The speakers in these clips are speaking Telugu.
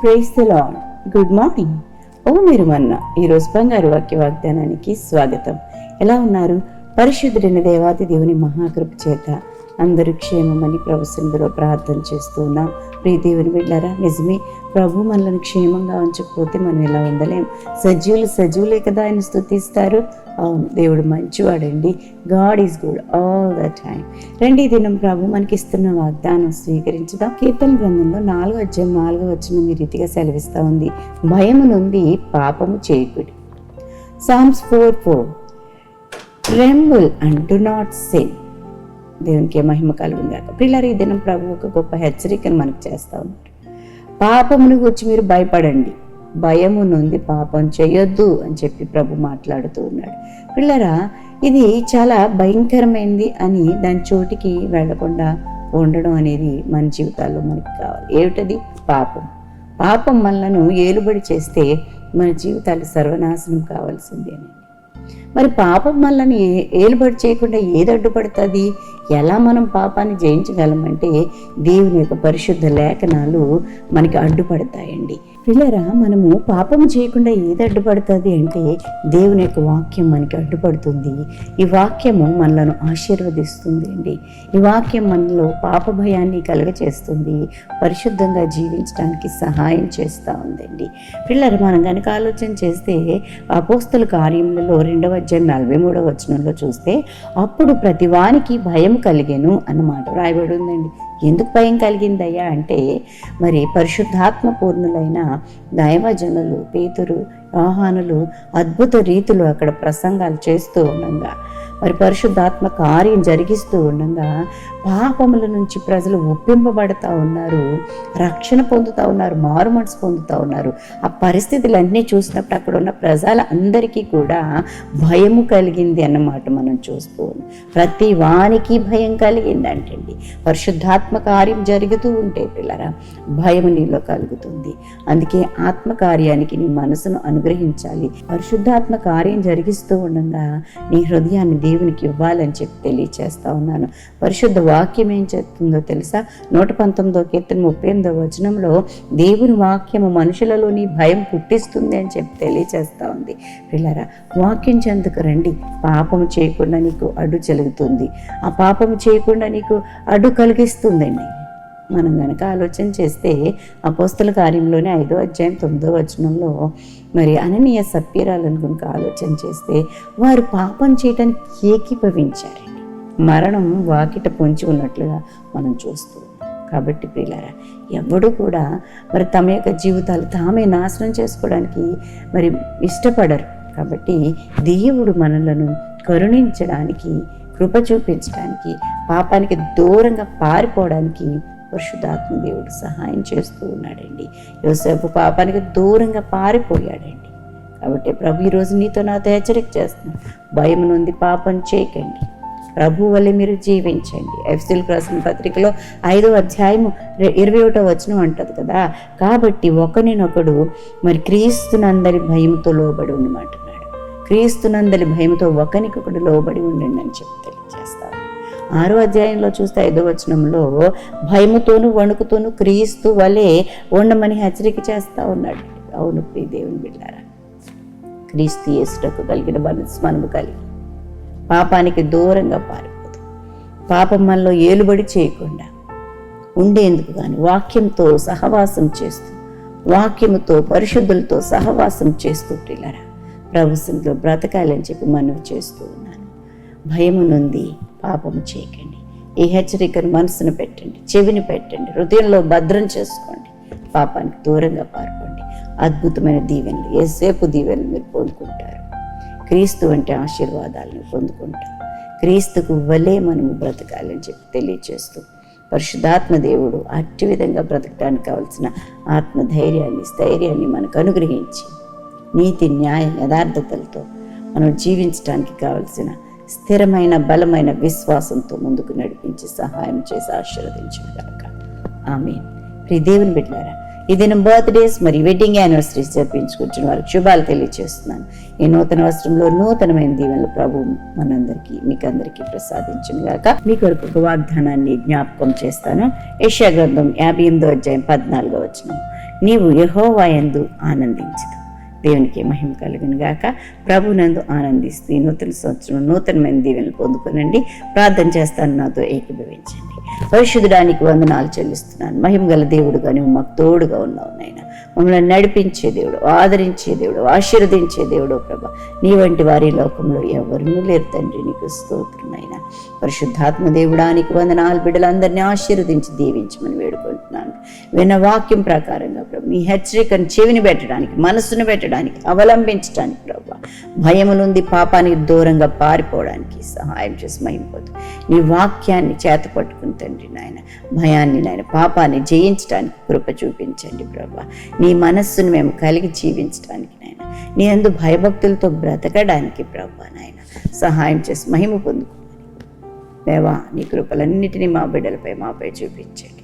praise the lord good morning ఓ మీరు మన్న ఈరోజు బంగారు వాక్య వాగ్దానానికి స్వాగతం. ఎలా ఉన్నారు? పరిశుద్ధుడైన దేవాది దేవుని మహాకృప చేత అందరూ క్షేమమని ప్రభు సన్నిధిలో ప్రార్థన చేస్తున్నాం ప్రియ దేవుని బిడ్డారా నిజమే ప్రభు మనల్ని క్షేమంగా ఉంచకపోతే మనం ఎలా ఉండలేం? సజీవులు సజీవులే కదా ఆయన స్థుతిస్తారు అవును దేవుడు మంచివాడండి. God is good all the time రండి ఈ దినం ప్రభు మనకి ఇస్తున్న వాగ్దానం స్వీకరించుదాం. కీర్తన గ్రంథంలో నాలుగో అధ్యాయం నాలుగో వచ్చిన ఈ రీతిగా సెలవిస్తూ ఉంది. భయము నుండి పాపము చేయకుడి Psalms four four tremble and do not sin దేవునికి మహిమ కలుగుందాక పిల్లలు ఈ దినం ప్రభు ఒక గొప్ప హెచ్చరికను మనకు చేస్తూ ఉన్నారు పాపమును గురించి మీరు భయపడండి. భయము నుండి పాపం చేయొద్దు అని చెప్పి ప్రభు మాట్లాడుతూ ఉన్నాడు. పిల్లరా ఇది చాలా భయంకరమైంది అని దాని చోటికి వెళ్ళకుండా ఉండడం అనేది మన జీవితాల్లో మనకి కావాలి. ఏమిటది? పాపం. పాపం మనలను ఏలుబడి చేస్తే మన జీవితాలు సర్వనాశనం కావాల్సిందేనండి మరి పాపం మనల్ని ఏలుబడి చేయకుండా ఏది అడ్డుపడుతుంది? ఎలా మనం పాపాన్ని జయించగలమంటే దేవుని యొక్క పరిశుద్ధ లేఖనాలు మనకి అడ్డుపడతాయండి. పిల్లరా మనము పాపం చేయకుండా ఏది అడ్డుపడుతుంది అంటే దేవుని యొక్క వాక్యం మనకి అడ్డుపడుతుంది. ఈ వాక్యము మనలను ఆశీర్వదిస్తుంది అండి. ఈ వాక్యం మనలో పాప భయాన్ని కలుగచేస్తుంది. పరిశుద్ధంగా జీవించడానికి సహాయం చేస్తూ ఉందండి. పిల్లలు మనం కనుక ఆలోచన చేస్తే అపోస్తుల కార్యములలో రెండవ అధ్యాయం నలభై మూడవ వచనంలో చూస్తే అప్పుడు ప్రతి వానికి భయం కలిగేను అన్నమాట రాయబడి ఉందండి. ఎందుకు భయం కలిగిందయ్యా అంటే మరి పరిశుద్ధాత్మ పూర్ణులైన దైవజనులు పేతురు ఆహానులు అద్భుత రీతిలో అక్కడ ప్రసంగాలు చేస్తూ ఉండగా. మరి పరిశుద్ధాత్మ కార్యం జరిగిస్తూ ఉండగా పాపముల నుంచి ప్రజలు ఒప్పింపబడతా ఉన్నారు రక్షణ పొందుతూ ఉన్నారు మారు మనసు పొందుతూ ఉన్నారు. ఆ పరిస్థితులన్నీ చూసినప్పుడు అక్కడ ఉన్న ప్రజల అందరికీ కూడా భయము కలిగింది అన్నమాట మనం చూస్తూ ఉన్నాం. ప్రతి వానికి భయం కలిగింది అంటండి పరిశుద్ధాత్మ కార్యం జరుగుతూ ఉంటే పిల్లరా భయం నీలో కలుగుతుంది. అందుకే ఆత్మకార్యానికి నీ మనసును అనుగ్రహించాలి. పరిశుద్ధాత్మ కార్యం జరిగిస్తూ ఉండగా నీ హృదయాన్ని దేవునికి ఇవ్వాలని చెప్పి తెలియచేస్తా ఉన్నాను. పరిశుద్ధ వాక్యం ఏం చెప్తుందో తెలుసా? నూట పంతొమ్మిదో కీర్తన ముప్పై ఎనిమిదో వచనంలో దేవుని వాక్యము మనుషులలోని భయం పుట్టిస్తుంది అని చెప్పి తెలియచేస్తా ఉంది. పిల్లరా వాక్యం చెందుకు రండి. పాపము చేయకుండా నీకు అడ్డు చెలుగుతుంది. ఆ పాపము చేయకుండా నీకు అడ్డు కలిగిస్తుందండి. మనం గనక ఆలోచన చేస్తే అపోస్తుల కార్యంలోనే ఐదో అధ్యాయం తొమ్మిదో వచనంలో మరి అననీయ సప్యరాలను కనుక ఆలోచన చేస్తే వారు పాపం చేయటానికి ఏకీభవించారండి. మరణం వాకిట పొంచి ఉన్నట్లుగా మనం చూస్తూ కాబట్టి ప్రియులారా ఎవడు కూడా మరి తమ యొక్క జీవితాలు తామే నాశనం చేసుకోవడానికి మరి ఇష్టపడరు. కాబట్టి దేవుడు మనలను కరుణించడానికి కృప చూపించడానికి పాపానికి దూరంగా పారిపోవడానికి పరిశుద్ధాత్మ దేవుడు సహాయం చేస్తూ ఉన్నాడండి. యోసేపు పాపానికి దూరంగా పారిపోయాడండి. కాబట్టి ప్రభు ఈరోజు నీతో నాతో హెచ్చరిక చేస్తున్నాను భయం నుండి పాపం చేయకండి. ప్రభు వల్ల మీరు జీవించండి. ఎఫ్సిల్ రాసిన పత్రికలో ఐదో అధ్యాయము ఇరవై ఒకటో వచనం అంటది కదా? కాబట్టి ఒకరినొకడు మరి క్రీస్తునందరి భయంతో లోబడి ఉండమంటున్నాడు క్రీస్తునందరి భయంతో ఒకనికొకడు లోబడి ఉండండి అని చెప్తాడు ఆరో అధ్యాయంలో చూస్తే ఐదో వచనంలో భయముతోనూ వణుకుతోనూ క్రీస్తు వలె ఉండమని హెచ్చరిక చేస్తూ ఉన్నాడు. అవును ప్రియ దేవుని బిడ్డారా క్రీస్తు యేసుటకు కలిగిన మనసు మనము కలిగి పాపానికి దూరంగా పారిపోదు పాపం మనలో ఏలుబడి చేయకుండా ఉండేందుకు కానీ వాక్యంతో సహవాసం చేస్తూ వాక్యముతో పరిశుద్ధులతో సహవాసం చేస్తూ పిల్లరా ప్రభుత్వంలో బ్రతకాలని చెప్పి మనవి చేస్తూ ఉన్నాను. భయము నుండి పాపము చేయకండి. ఈ హెచ్చరికను మనసును పెట్టండి చెవిని పెట్టండి హృదయంలో భద్రం చేసుకోండి పాపానికి దూరంగా పారుకోండి. అద్భుతమైన దీవెనలు ఏసేపు దీవెనలు మీరు పొందుకుంటారు. క్రీస్తు వంటి ఆశీర్వాదాలను పొందుకుంటాం క్రీస్తుకు వలే మనము బ్రతకాలని చెప్పి తెలియచేస్తూ పరిశుద్ధాత్మ దేవుడు అట్టి విధంగా బ్రతకడానికి కావలసిన ఆత్మధైర్యాన్ని స్థైర్యాన్ని మనకు అనుగ్రహించి నీతి న్యాయ యథార్థతలతో మనం జీవించడానికి కావలసిన స్థిరమైన బలమైన విశ్వాసంతో ముందుకు నడిపించి సహాయం చేసి ఆశీర్వదించిన గాక. ఆమె ప్రియ దేవుని బిడ్డారా ఈ దినం బర్త్డేస్ మరియు వెడ్డింగ్ యానివర్సరీస్ జరిపించుకుంటున్న వారికి శుభాలు తెలియజేస్తున్నాను ఈ నూతన వస్త్రంలో నూతనమైన దీవెనలు ప్రభు మనందరికీ మీకు అందరికీ ప్రసాదించిన గాక. మీ కొరకు ఒక వాగ్దానాన్ని జ్ఞాపకం చేస్తాను. యశా గ్రంథం యాభై ఎనిమిదో అధ్యాయం పద్నాలుగో వచ్చిన నీవు యహోవాయందు ఆనందించదు దేవునికి మహిమ కలుగును గాక. ప్రభునందు ఆనందిస్తూ ఈ నూతన సంవత్సరం నూతనమైన దీవెనలు పొందుకునండి. ప్రార్థన చేస్తాను నాతో ఏకీభవించండి. పరిశుద్ధడానికి వందనాలు చెల్లిస్తున్నాను. మహిమ గల దేవుడుగా నువ్వు మాకు తోడుగా ఉన్నావు నాయన. మమ్మల్ని నడిపించే దేవుడు ఆదరించే దేవుడు ఆశీర్వదించే దేవుడు ప్రభ. నీ వంటి వారి లోకంలో ఎవరినూ లేరు తండ్రి నీకు స్తోత్రమైన పరిశుద్ధాత్మ దేవుడానికి వందనాలు బిడ్డలందరినీ ఆశీర్వదించి దీవించమని వేడుకుంటున్నాను. విన్న వాక్యం ప్రకారంగా నీ మీ హెచ్చరికను చెవిని పెట్టడానికి మనసును పెట్టడానికి అవలంబించడానికి ప్రభు. భయము నుండి పాపానికి దూరంగా పారిపోవడానికి సహాయం చేసి మహింపోతు నీ వాక్యాన్ని చేత పట్టుకుని తండ్రి నాయన భయాన్ని నాయన పాపాన్ని జయించడానికి కృప చూపించండి ప్రభా. నీ మనస్సును మేము కలిగి జీవించడానికి నాయన నీ అందు భయభక్తులతో బ్రతకడానికి ప్రభా నాయన సహాయం చేసి మహిమ పొందుకోమని. దేవా నీ కృపలన్నిటినీ మా బిడ్డలపై మాపై చూపించండి.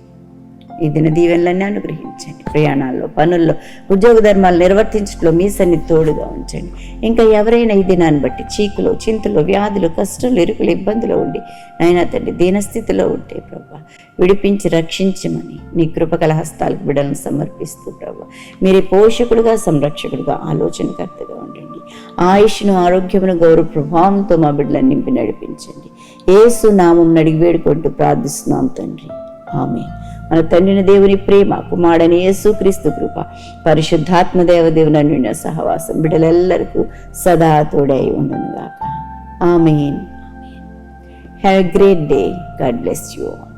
ఈ దిన దీవెనలన్నీ అనుగ్రహించండి. ప్రయాణాల్లో పనుల్లో ఉద్యోగ ధర్మాలు నిర్వర్తించడంలో మీ సన్ని తోడుగా ఉంచండి. ఇంకా ఎవరైనా ఈ దినాన్ని బట్టి చీకులు చింతలు వ్యాధులు కష్టాలు ఇరుకులు ఇబ్బందులు ఉండి నాయనా తండ్రి దీనస్థితిలో ఉంటే ప్రభా విడిపించి రక్షించమని నీ కృపకల హస్తాలకు బిడలను సమర్పిస్తూ ప్రభా మీరే పోషకుడుగా సంరక్షకుడుగా ఆలోచనకర్తగా ఉండండి. ఆయుష్ను ఆరోగ్యమును గౌరవ ప్రభావంతో మా బిడ్డలను నింపి నడిపించండి. ఏసు నామం నడిగి వేడుకుంటూ ప్రార్థిస్తున్నాం తండ్రి. ఆమె మన తండ్రిని దేవుని ప్రేమ కుమారుడని యేసు క్రీస్తు కృప పరిశుద్ధాత్మ దేవదేవుని నిండిన సహవాసం బిడ్డలెల్లరికూ సదా తోడై ఉండునుగాక. Amen. Have great day God bless you all